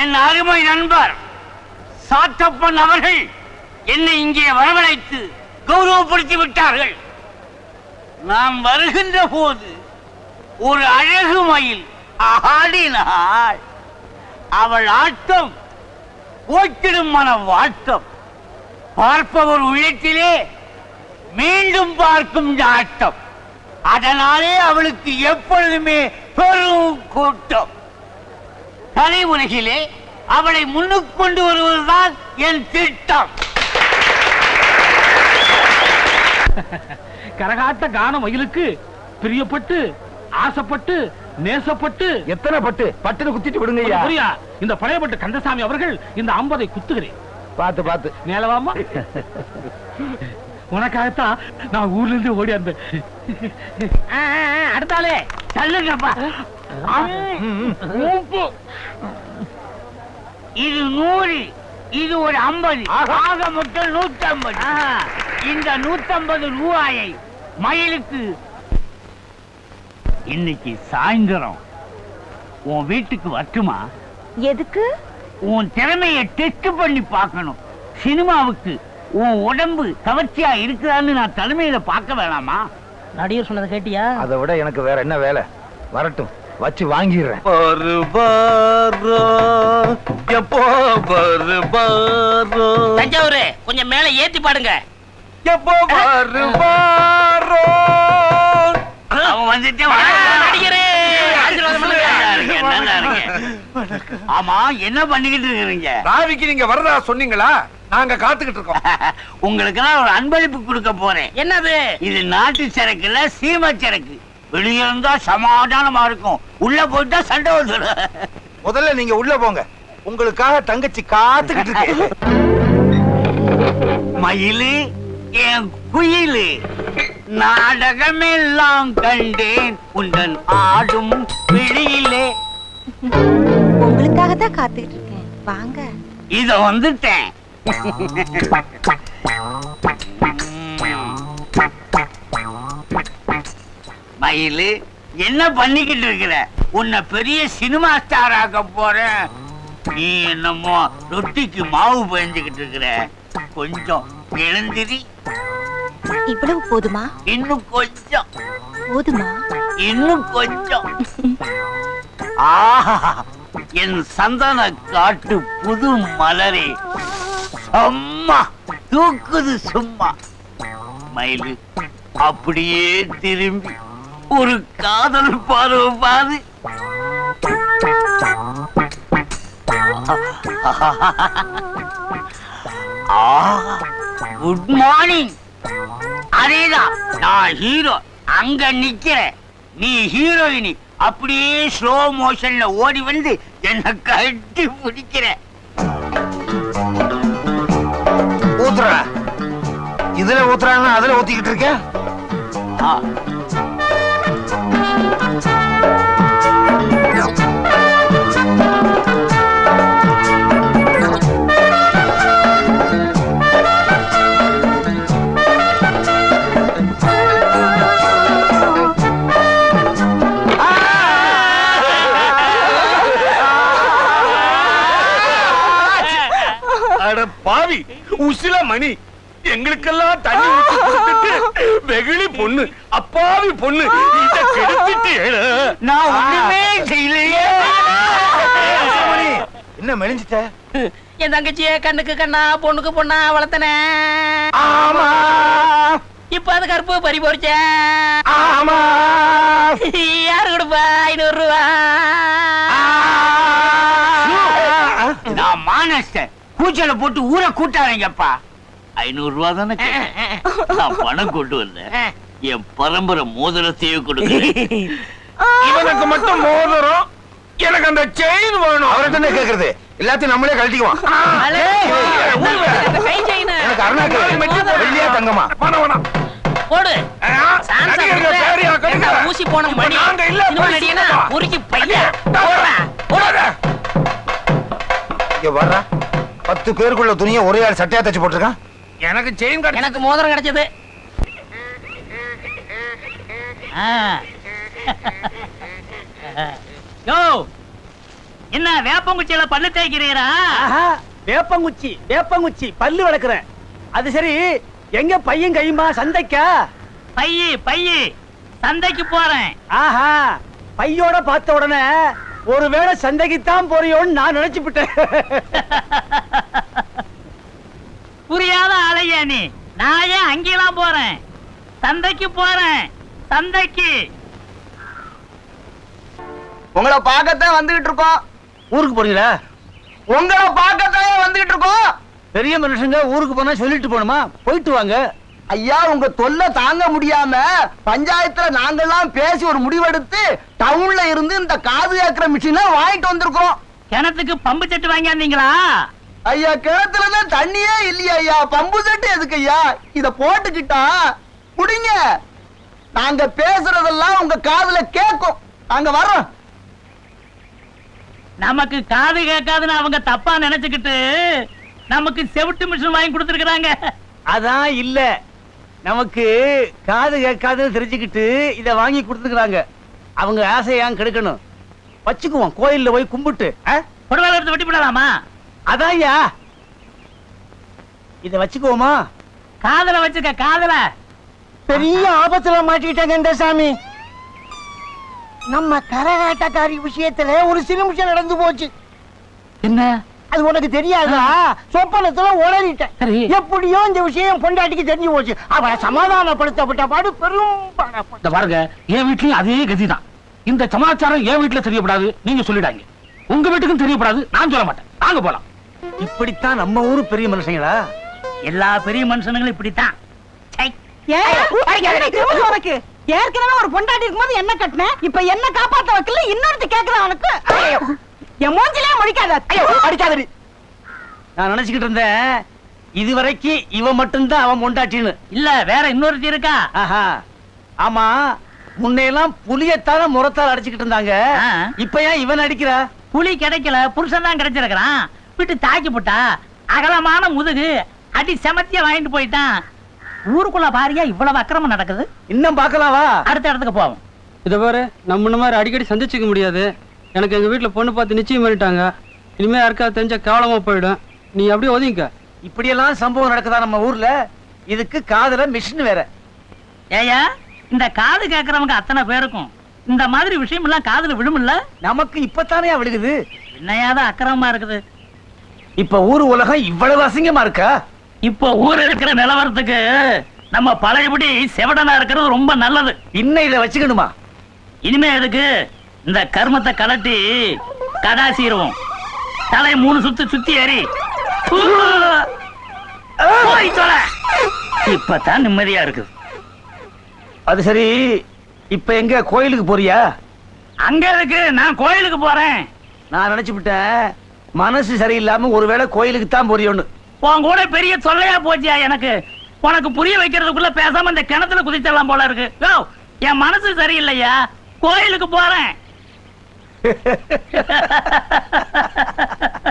என் அருமை நண்பர் சாத்தப்பன் அவர்கள் என்னை இங்கே வரவழைத்து கௌரவப்படுத்தி விட்டார்கள். நாம் வருகின்ற போது ஒரு அழகு மயில் ஆடினாள். அவள் ஆட்டம் போக்கிடும் மன வாட்டம். பார்ப்பவர் உள்ளத்திலே மீண்டும் பார்க்கும் ஆட்டம். அதனாலே அவளுக்கு எப்பொழுதுமே பெரும் கூட்டம். கலை உலகிலே அவளை முன்னுக்கு கொண்டு வருவதுதான் என் திட்டம். கரகாட்ட கான மயிலுக்கு பிரியப்பட்டு ஆசைப்பட்டு நேசப்பட்டு. எத்தனை பட்டு? பட்டுன்னு குத்திட்டு விடுங்க புரியா? இந்த பழையப்பட்டு கந்தசாமி அவர்கள் இந்த ஐம்பதை குத்துகிறேன். பாத்து பாத்து மேலவாமா உனக்காகத்தான் நான் ஊர்ல இருந்து ஓடி வந்தேன். அடுத்தாலே தள்ளுங்கப்பா. இது நூறு இது ஒரு ஐம்பது. ஆக. மொத்தம் நூத்தி ஐம்பது இந்த நூத்தம்பது ரூபாயை மயிலுக்கு. இன்னைக்கு சாயந்தரம். உன் வீட்டுக்கு வரட்டுமா? எதுக்கு? உன் திறமையை டெஸ்ட் பண்ணி பார்க்கணும். சினிமாவுக்கு உன் உடம்பு கவர்ச்சியா இருக்குதான்னு நான் தலைமையில பார்க்க வேணாமா? நடிகர் சொன்னதை கேட்டியா? அதை விட எனக்கு வேற என்ன வேலை? வரட்டும் வச்சு வாங்கிடுறேன். தஞ்சாவூர் கொஞ்சம் மேல ஏத்தி பாடுங்க. எப்போ வருவாரோ? அவன் வந்துட்டே இருங்க. ஆமா என்ன பண்ணிக்கிட்டு இருக்கிறீங்க? ராவிக்கு நீங்க வரதா சொன்னீங்களா? நாங்க காத்துக்கிட்டு இருக்கோம். உங்களுக்கு ஒரு அன்பளிப்பு கொடுக்க போறேன். என்னது? இது நாட்டு சரக்கு இல்ல சீமை சரக்கு. வெளியே இருந்தா சமாதானமா இருக்கும். உள்ள போயிட்டா சண்டை வந்துடும் முதல்ல நீங்க உள்ள போங்க. உங்களுக்காக தங்கச்சி காத்துக்கிட்டு இருக்கு. மயிலு என் குயிலு நாடகமெல்லாம் கண்டேன். உந்தன் ஆடும் விழியிலே உங்களுக்காக தான் காத்துக்கிட்டு இருக்கேன் வாங்க. இத வந்துட்டேன். மயிலு என்ன பண்ணிக்கிட்டு இருக்கிற? உன்னை பெரிய சினிமா ஸ்டார் ஆக்க போறேன். நீ என்னமோ ரொட்டிக்கு மாவு பெஞ்சுக்கிட்டு இருக்கிற. கொஞ்சம் எழுந்திரி. இவ்வளவு போதுமா? இன்னும் கொஞ்சம். போதுமா? இன்னும் கொஞ்சம். ஆஹா என் சந்தன காட்டு புது மலரே. சும்மா தூக்குது சும்மா. மயிலு அப்படியே திரும்பி ஒரு காதல் பார்வை பாரு. குட் மார்னிங் அதேதான் நான் ஹீரோ அங்க நிக்கிறேன். நீ ஹீரோயினி அப்படியே ஸ்லோ மோஷன்ல ஓடி வந்து என்ன கட்டி பிடிக்கிற. ஊத்துற. இதுல ஊத்துறான்னா அதுல ஊத்திக்கிட்டு இருக்க பாவி உசில மணி. எங்களுக்கெல்லாம் தண்ணி ஊத்தி கொடுத்துட்டு வெகுளி பொண்ணு அப்பாவி பொண்ணு இத கெடுத்துட்டு நான் ஒண்ணுமே செய்யலையே. என்ன மெலிஞ்சிட்ட? என் தங்கச்சிய கண்ணுக்கு கண்ணா பொண்ணுக்கு பொண்ணா வளர்த்தனே. ஆமா. இப்ப அது கருப்பு பறி போறிச்ச ஆமா. யாரு கொடுப்பா? ஐநூறு ரூபா. நான் மானஸ்டர் கூச்சல போட்டு ஊரை கூட்டாதீங்கப்பா. ஐநூறு ரூபா தானே. நான் பணம் கொண்டு வந்தேன். என் பரம்பரை மோதிரத்தையே கொடுக்குறேன். இவனுக்கு மட்டும் மோதிரம் எனக்கு அந்த செயின் வேணும். அவர்கிட்ட என்ன கேக்குறது? எல்லாத்தையும் நம்மளே கழட்டிக்குவோம். எனக்கு அருணாக்கு வெள்ளியா தங்கமா? பணம் வேணாம். போடு. ஊசி போன மணி. உருக்கி பையன் வர்றா. பத்து பேருக்குள்ள துணியை ஒரே ஆள் சட்டையா தச்சு போட்டிருக்கான்? எனக்கு செயின் கிடைச்சு எனக்கு மோதிரம் கிடைச்சது. ஆ. யோ என்ன வேப்பங்குச்சியில பல்லு தேய்க்கிறீரா? ஆஹா வேப்பங்குச்சி வேப்பங்குச்சி பல்லு வளர்க்குறேன் அது சரி எங்க பையன் கையுமா சந்தைக்கா? பையி பையி சந்தைக்கு போறேன். ஆஹா பையோட பார்த்த உடனே ஒருவேளை சந்தைக்குத்தான் போறியோன்னு நான் நினைச்சுப்பிட்டேன். புரியாத ஆளையா நீ. நான் ஏன் அங்கெல்லாம் போறேன்? சந்தைக்கு போறேன். சந்தைக்கு. உங்களை பார்க்கத்தான் வந்துகிட்டு இருக்கோம். ஊருக்கு போறீங்களா? உங்களை பார்க்கத்தான் வந்துகிட்டு இருக்கோம். பெரிய மனுஷங்க ஊருக்கு போனா சொல்லிட்டு போணுமா போயிட்டு வாங்க. ஐயா உங்க தொல்லை தாங்க முடியாம பஞ்சாயத்துல நாங்கெல்லாம் பேசி ஒரு முடிவெடுத்து டவுன்ல இருந்து இந்த காது கேட்கிற மிஷினை வாங்கிட்டு வந்திருக்கோம் கிணத்துக்கு பம்பு செட்டு வாங்கியாந்தீங்களா? ஐயா கிணத்துல தான் தண்ணியே இல்லையா ஐயா. பம்பு செட்டு எதுக்கு ஐயா இத போட்டுக்கிட்டா குடிங்க. நாங்க பேசுறதெல்லாம் உங்க காதுல கேட்கும். நாங்க வர்றோம். நமக்கு காது கேட்காதுன்னு அவங்க தப்பா நினைச்சுக்கிட்டு நமக்கு செவிட்டு மிஷின் வாங்கி கொடுத்துருக்காங்க அதான் இல்ல. நமக்கு காது கேட்காதுன்னு தெரிஞ்சுக்கிட்டு இத வாங்கி கொடுத்துக்கிறாங்க அவங்க ஆசையான் கெடுக்கணும். வச்சுக்குவோம். கோயில்ல போய் கும்பிட்டு எடுத்து வெட்டி போடலாமா? அதான்யா. இத வச்சுக்குவோமா? காதல வச்சுக்க காதல. பெரிய ஆபத்துல மாட்டிக்கிட்டாங்க இந்த சாமி. நம்ம கரகாட்டக்காரி விஷயத்துல ஒரு சிறுமிஷம் நடந்து போச்சு. என்ன? அது உனக்கு தெரியாதா? சொப்பனத்துல உளறிட்டேன். எப்படியோ இந்த விஷயம் பொண்டாட்டிக்கு தெரிஞ்சு போச்சு. அவளை சமாதானப்படுத்தப்பட்ட பாடு பெரும் பாருங்க என் வீட்லயும் அதே கதிதான். இந்த சமாச்சாரம் என் வீட்டுல தெரியப்படாது. நீங்க சொல்லிடாங்க உங்க வீட்டுக்கும் தெரியப்படாது. நான் சொல்ல மாட்டேன். வாங்க போலாம். இப்படித்தான் நம்ம ஊரு பெரிய மனுஷங்களா? எல்லா பெரிய மனுஷனுங்களும் இப்படித்தான். ஏற்கனவே ஒரு பொண்டாட்டி இருக்கும்போது என்ன கட்டின? இப்ப என்ன காப்பாத்த வைக்கல? இன்னொருத்தி கேக்குறான் உனக்கு? என் மூஞ்சிலே முடிக்காத அடிக்காதடி. நான் நினைச்சுக்கிட்டு இருந்தேன் இதுவரைக்கும் இவன் மட்டும்தான் அவன் பொண்டாட்டின்னு. இல்ல வேற இன்னொருத்தி இருக்கா? ஆஹா. ஆமா முன்னையெல்லாம் புளியத்தால முறத்தால் அடிச்சுக்கிட்டு இருந்தாங்க. இப்ப ஏன் இவன் அடிக்கிறா? புலி கிடைக்கல புருஷன் தான் கிடைச்சிருக்கிறான். விட்டு தாக்கி போட்டா அகலமான முதுகு அடி செமத்திய வாங்கிட்டு போயிட்டான். ஊருக்குள்ள பாரியா இவ்வளவு அக்கிரமம் நடக்குது? இன்னும் பார்க்கலாம் வா அடுத்த இடத்துக்கு போவோம். இதை பாரு நம்ம இந்த மாதிரி அடிக்கடி சந்திச்சுக்க முடியாது. எனக்கு எங்க வீட்ல பொண்ணு பார்த்து நிச்சயம் பண்ணிட்டாங்க. இனிமே யாருக்காவது தெரிஞ்சா கேவலமா போயிடும். நீ அப்படியே ஒதுங்கிக்க. இப்படியெல்லாம் சம்பவம் நடக்குதா நம்ம ஊர்ல? இதுக்கு காதுல மிஷின் வேற. ஏயா இந்த காது கேட்கறவங்க அத்தனை பேருக்கும். இந்த மாதிரி விஷயம் எல்லாம் காதுல விழுமில்ல? நமக்கு இப்பத்தானே விழுகுது? என்னையாவது அக்கிரமமா இருக்குது. இப்ப ஊர் உலகம் இவ்வளவு அசிங்கமா இருக்கா? இப்போ ஊர் இருக்கிற நிலவரத்துக்கு நம்ம பழையபடி செவடனா இருக்கிறது ரொம்ப நல்லது. இன்னும் இதை வச்சுக்கணுமா? இனிமே எதுக்கு இந்த கர்மத்தை கலட்டி கடாசிடுவோம். தலை மூணு சுத்து சுத்தி ஏறி. இப்பதான் நிம்மதியா இருக்குது. அது சரி இப்ப எங்க கோயிலுக்கு போறியா? அங்க இருக்கு நான் கோயிலுக்கு போறேன். நான் நினைச்சு விட்டேன். மனசு சரியில்லாம ஒருவேளை கோயிலுக்கு தான் போறியோன்னு. உன் கூட பெரிய தொல்லையா போச்சியா எனக்கு? உனக்கு புரிய வைக்கிறதுக்குள்ள பேசாம இந்த கிணத்துல குதிச்சிடலாம் போல இருக்கு. யோ, என் மனசு சரியில்லையா? கோயிலுக்கு போறேன்.